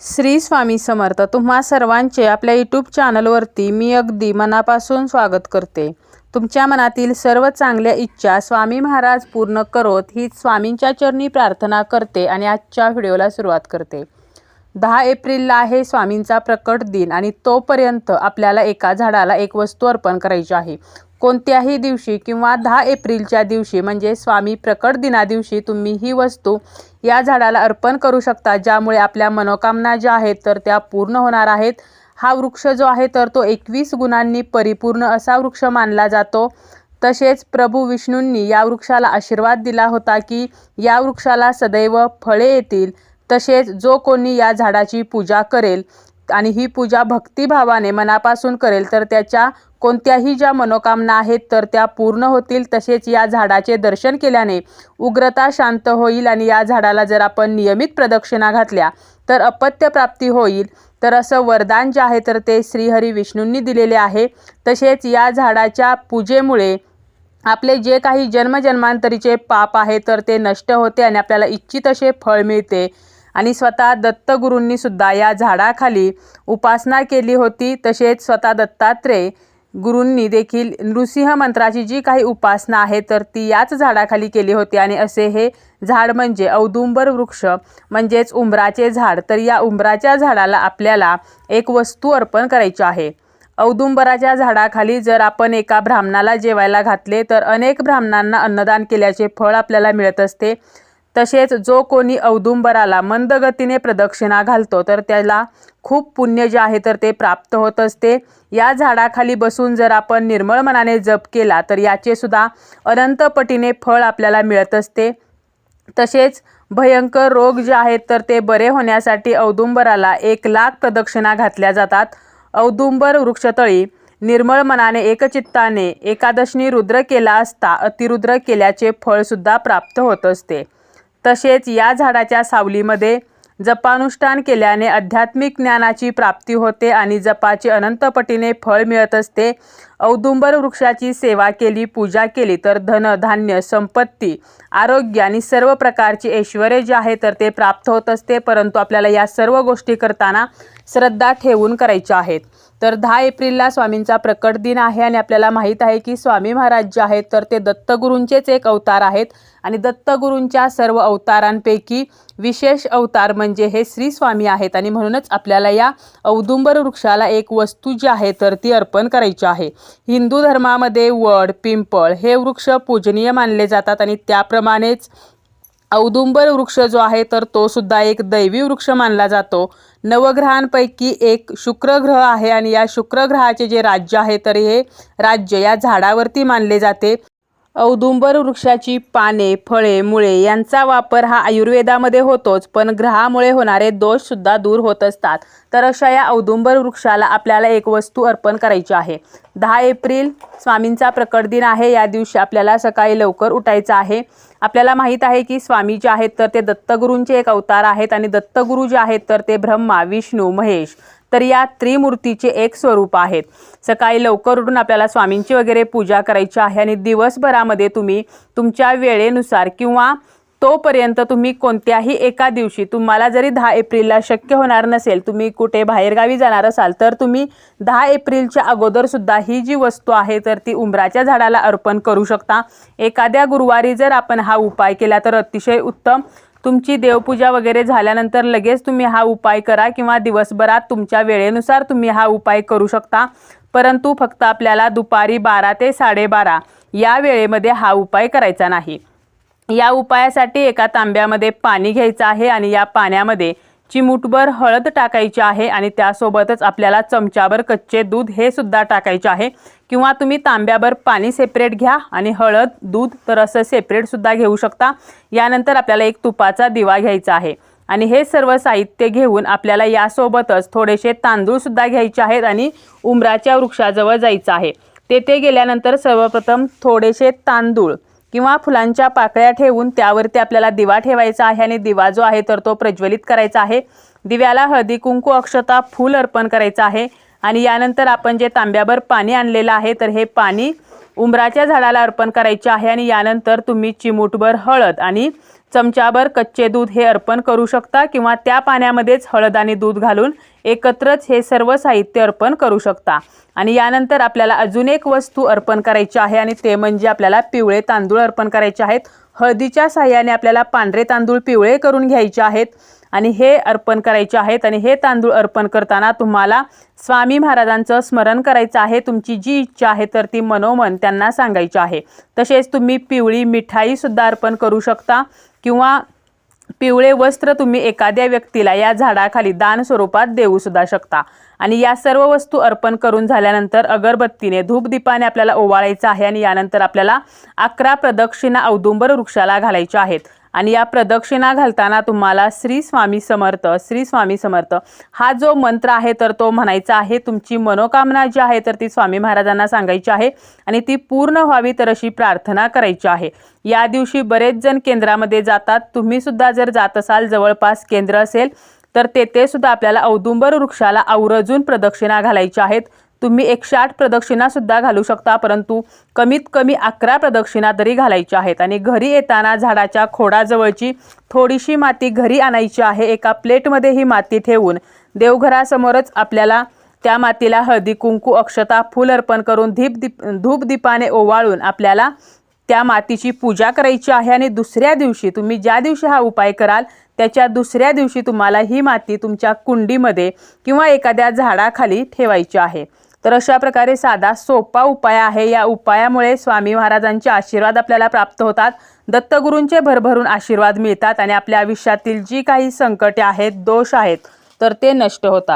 श्री स्वामी समर्थ तुम्हा सर्वांचे आपल्या यूट्यूब चॅनलवरती मी अगदी मनापासून स्वागत करते. तुमच्या मनातील सर्व चांगल्या इच्छा स्वामी महाराज पूर्ण करोत ही स्वामींच्या चरणी प्रार्थना करते आणि आजच्या व्हिडिओला सुरुवात करते. दहा एप्रिलला आहे स्वामींचा प्रकट दिन आणि तोपर्यंत आपल्याला एका झाडाला एक वस्तू अर्पण करायची आहे. कोणत्याही दिवशी किंवा दहा एप्रिलच्या दिवशी म्हणजे स्वामी प्रकट दिना दिवशी तुम्ही ही वस्तू या झाडाला अर्पण करू शकता ज्यामुळे आपल्या मनोकामना ज्या आहेत तर त्या पूर्ण होणार आहेत. हा वृक्ष जो आहे तर तो एकवीस गुणांनी परिपूर्ण असा वृक्ष मानला जातो. तसेच प्रभू विष्णूंनी या वृक्षाला आशीर्वाद दिला होता की या वृक्षाला सदैव फळे येतील. तसेच जो कोणी या झाडाची पूजा करेल आणि ही पूजा भक्तिभावाने मनापासून करेल तर त्याच्या कोणत्याही ज्या मनोकामना आहेत तर त्या पूर्ण होतील. तसेच या झाडाचे दर्शन केल्याने उग्रता शांत होईल आणि या झाडाला जर आपण नियमित प्रदक्षिणा घातल्या तर अपत्य प्राप्ती होईल. तर असं वरदान जे आहे तर ते श्रीहरी विष्णूंनी दिलेले आहे. तसेच या झाडाच्या पूजेमुळे आपले जे काही जन्मजन्मांतरीचे पाप आहे तर ते नष्ट होते आणि आपल्याला इच्छित असे फळ मिळते. आणि स्वतः दत्तगुरूंनी सुद्धा या झाडाखाली उपासना केली होती. तसेच स्वतः दत्तात्रेय गुरूंनी देखील नृसिंह मंत्राची जी काही उपासना आहे तर ती याच झाडाखाली केली होती. आणि असे हे झाड म्हणजे औदुंबर वृक्ष म्हणजेच उंबराचे झाड. तर या उंबराच्या झाडाला आपल्याला एक वस्तू अर्पण करायची आहे. औदुंबराच्या झाडाखाली जर आपण एका ब्राह्मणाला जेवायला घातले तर अनेक ब्राह्मणांना अन्नदान केल्याचे फळ आपल्याला मिळत असते. तसेच जो कोणी औदुंबराला मंदगतीने प्रदक्षिणा घालतो तर त्याला खूप पुण्य जे आहे तर ते प्राप्त होत असते. या झाडाखाली बसून जर आपण निर्मळ मनाने जप केला तर याचे सुद्धा अनंतपटीने फळ आपल्याला मिळत असते. तसेच भयंकर रोग जे आहेत तर ते बरे होण्यासाठी औदुंबराला एक लाख प्रदक्षिणा घातल्या जातात. औदुंबर वृक्षतळी निर्मळ मनाने एकचित्ताने एकादशनी रुद्र केला असता अतिरुद्र केल्याचे फळसुद्धा प्राप्त होत असते. तसेच या झाडाच्या सावलीमध्ये जपानुष्ठान केल्याने आध्यात्मिक ज्ञानाची प्राप्ती होते आणि जपाचे अनंतपटीने फळ मिळत असते. औदुंबर वृक्षाची सेवा केली पूजा केली तर धन धान्य संपत्ती आरोग्य आणि सर्व प्रकारचे ऐश्वर्य जे आहे तर ते प्राप्त होत असते. परंतु आपल्याला या सर्व गोष्टी करताना श्रद्धा ठेवून करायच्या आहेत तर दहा एप्रिलला स्वामींचा प्रकट दिन आहे आणि आपल्याला माहीत आहे की स्वामी महाराज जे आहेत तर ते दत्तगुरूंचेच एक अवतार आहेत. आणि दत्तगुरूंच्या सर्व अवतारांपैकी विशेष अवतार म्हणजे हे श्री स्वामी आहेत. आणि म्हणूनच आपल्याला या औदुंबर वृक्षाला एक वस्तू जी आहे तर ती अर्पण करायची आहे. हिंदू धर्मामध्ये वड पिंपळ हे वृक्ष पूजनीय मानले जातात आणि त्याप्रमाणेच औदुंबर वृक्ष जो आहे तर तो सुद्धा एक दैवी वृक्ष मानला जातो. नवग्रहांपैकी एक शुक्र ग्रह आहे आणि या शुक्र ग्रहाचे जे राज्य आहे तर हे राज्य या झाडावरती मानले जाते. औदुंबर वृक्षाची पाने फळे मुळे यांचा वापर हा आयुर्वेदामध्ये होतोच पण ग्रहामुळे होणारे दोष सुद्धा दूर होत असतात. तर अशा या औदुंबर वृक्षाला आपल्याला एक वस्तू अर्पण करायची आहे. दहा एप्रिल स्वामींचा प्रकट दिन आहे. या दिवशी आपल्याला सकाळी लवकर उठायचं आहे. आपल्याला माहीत आहे की स्वामी जे आहेत तर ते दत्तगुरूंचे एक अवतार आहेत आणि दत्तगुरू जे आहेत तर ते ब्रह्मा विष्णू महेश. तर या त्रिमूर्तीचे एक स्वरूप आहेत. सकाळी लवकर उठून आपल्याला स्वामींची वगैरे पूजा करायची आहे आणि दिवसभरामध्ये तुम्ही तुमच्या वेळेनुसार किंवा तोपर्यंत तुम्ही कोणत्याही एका दिवशी तुम्हाला जरी दहा एप्रिलला शक्य होणार नसेल तुम्ही कुठे बाहेरगावी जाणार असाल तर तुम्ही दहा एप्रिलच्या अगोदरसुद्धा ही जी वस्तू आहे तर ती उंबराच्या झाडाला अर्पण करू शकता. एखाद्या गुरुवारी जर आपण हा उपाय केला तर अतिशय उत्तम तुमची देवपूजा वगैरे झाल्यानंतर लगेच तुम्ही हा उपाय करा किंवा दिवसभरात तुमच्या वेळेनुसार तुम्ही हा उपाय करू शकता. परंतु फक्त आपल्याला दुपारी बारा ते साडेबारा या वेळेमध्ये हा उपाय करायचा नाही. या उपायासाठी एका तांब्यामध्ये पाणी घ्यायचं आहे आणि या पाण्यामध्ये चिमूटभर हळद टाकायची आहे आणि त्यासोबतच आपल्याला चमच्याभर कच्चे दूध हे सुद्धा टाकायचे आहे. किंवा तुम्ही तांब्याभर पाणी सेपरेट घ्या आणि हळद दूध तर असं सेपरेटसुद्धा घेऊ शकता. यानंतर आपल्याला एक तुपाचा दिवा घ्यायचा आहे. आणि हे सर्व साहित्य घेऊन आपल्याला यासोबतच थोडेसे तांदूळसुद्धा घ्यायचे आहेत आणि उमराच्या वृक्षाजवळ जायचं आहे. तेथे गेल्यानंतर सर्वप्रथम थोडेसे तांदूळ किंवा फुलांच्या पाकळ्या ठेवून त्यावरती आपल्याला दिवा ठेवायचा आहे आणि दिवा जो आहे तर तो प्रज्वलित करायचा आहे. दिव्याला हळदी कुंकू अक्षता फूल अर्पण करायचं आहे. आणि यानंतर आपण जे तांब्याभर पाणी आणलेलं आहे तर हे पाणी उंबराच्या झाडाला अर्पण करायचे आहे आणि यानंतर तुम्ही चिमूटभर हळद आणि चमचाभर कच्चे दूध हे अर्पण करू शकता किंवा त्या पाण्यामध्येच हळद आणि दूध घालून एकत्रच हे सर्व साहित्य अर्पण करू शकता. आणि यानंतर आपल्याला अजून एक वस्तू अर्पण करायची आहे आणि ते म्हणजे आपल्याला पिवळे तांदूळ अर्पण करायचे आहेत. हळदीच्या साह्याने आपल्याला पांढरे तांदूळ पिवळे करून घ्यायचे आहेत. आणि हे अर्पण करायचे आहेत आणि हे तांदूळ अर्पण करताना तुम्हाला स्वामी महाराजांचं स्मरण करायचं आहे. तुमची जी इच्छा आहे तर ती मनोमन त्यांना सांगायची आहे. तसेच तुम्ही पिवळी मिठाईसुद्धा अर्पण करू शकता किंवा पिवळे वस्त्र तुम्ही एखाद्या व्यक्तीला या झाडाखाली दान स्वरूपात देऊ सुद्धा शकता. आणि या सर्व वस्तू अर्पण करून झाल्यानंतर अगरबत्तीने धूपदीपाने आपल्याला ओवाळायचं आहे आणि यानंतर आपल्याला अकरा प्रदक्षिणा औदुंबर वृक्षाला घालायच्या आहेत. आणि या प्रदक्षिणा घालताना तुम्हाला श्री स्वामी समर्थ श्री स्वामी समर्थ हा जो मंत्र आहे तर तो म्हणायचा आहे तुमची मनोकामना जी आहे तर ती स्वामी महाराजांना सांगायची आहे आणि ती पूर्ण व्हावी तर अशी प्रार्थना करायची आहे. या दिवशी बरेच जण केंद्रामध्ये जातात. तुम्ही सुद्धा जर जात असाल जवळपास केंद्र असेल तर तेथे सुद्धा आपल्याला औदुंबर वृक्षाला आवर्जून प्रदक्षिणा घालायच्या आहेत. तुम्ही एकशे आठ प्रदक्षिणासुद्धा घालू शकता परंतु कमीत कमी अकरा प्रदक्षिणा तरी घालायच्या आहेत. आणि घरी येताना झाडाच्या खोडाजवळची थोडीशी माती घरी आणायची आहे. एका प्लेटमध्ये ही माती ठेवून देवघरासमोरच आपल्याला त्या मातीला हळदी कुंकू अक्षता फूल अर्पण करून धीप दीप धूपदीपाने ओवाळून आपल्याला त्या मातीची पूजा करायची आहे. आणि दुसऱ्या दिवशी तुम्ही ज्या दिवशी हा उपाय कराल त्याच्या दुसऱ्या दिवशी तुम्हाला ही माती तुमच्या कुंडीमध्ये किंवा एखाद्या झाडाखाली ठेवायची आहे. तर अशा प्रकारे साधा सोपा उपाय आहे. या उपायामुळे स्वामी महाराजांचे आशीर्वाद आपल्याला प्राप्त होतात. दत्तगुरूंचे भरभरून आशीर्वाद मिळतात आणि आपल्या आयुष्यातील जी काही संकटे आहेत दोष आहेत तर ते नष्ट होतात.